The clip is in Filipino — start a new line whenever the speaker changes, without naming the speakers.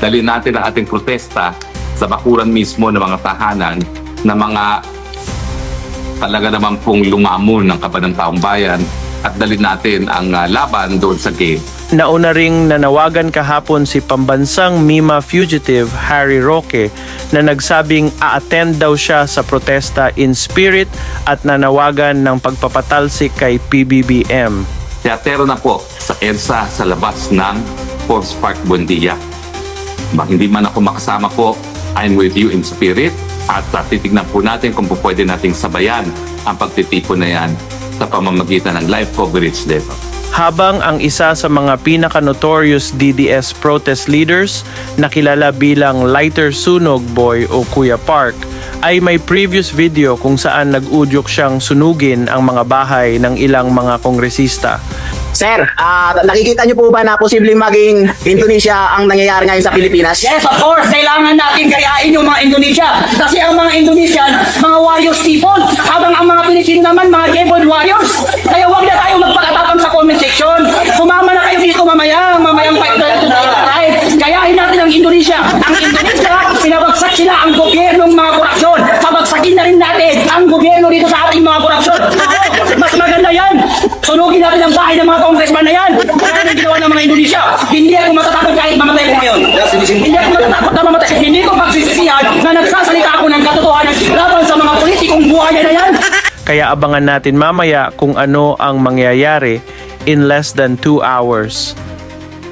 dali natin ang ating protesta sa bakuran mismo ng mga tahanan na mga talaga naman pong lumamon ng kaban ng taong bayan at dali natin ang ah, laban doon sa gate.
Nauna ring nanawagan kahapon si pambansang Mima fugitive Harry Roque na nagsabing a-attend daw siya sa protesta in spirit at nanawagan ng pagpapatalsik kay PBBM.
Teatero na po sa EDSA sa labas ng Forbes Park Buendia. Bak hindi man ako makasama po, I'm with you in spirit at uh, titignan po natin kung pwede nating sabayan ang pagtitipon na yan sa pamamagitan ng live coverage dito.
Habang ang isa sa mga pinaka-notorious DDS protest leaders na kilala bilang Lighter Sunog Boy o Kuya Park ay may previous video kung saan nag-udyok siyang sunugin ang mga bahay ng ilang mga kongresista.
Sir, ah, nakikita niyo po ba na posibleng maging Indonesia ang nangyayari ngayon sa Pilipinas?
Yes, of course, kailangan natin gayahin yung mga Indonesia. Kasi ang mga Indonesian, mga warriors people. Habang ang mga Pilipino naman, mga keyboard warriors. Kaya huwag na tayo magpakatapang sa comment section. Sumama na kayo dito mamaya, mamayang fight na ito tayo. Gayahin natin ang Indonesia. Ang Indonesia, pinabagsak sila ang gobyernong mga korupsyon. Pabagsakin na rin natin ang gobyerno dito sa ating mga korupsyon. Sunugin natin ang bahay ng mga congressman na yan. Kaya ang ginawa ng mga Indonesia. Hindi ako matatakot kahit mamatay ko ngayon. Hindi ako matatakot na mamatay. Hindi ko pagsisisihan na nagsasalita ako ng katotohanan laban sa mga politikong buhay na yan.
Kaya abangan natin mamaya kung ano ang mangyayari in less than 2 hours.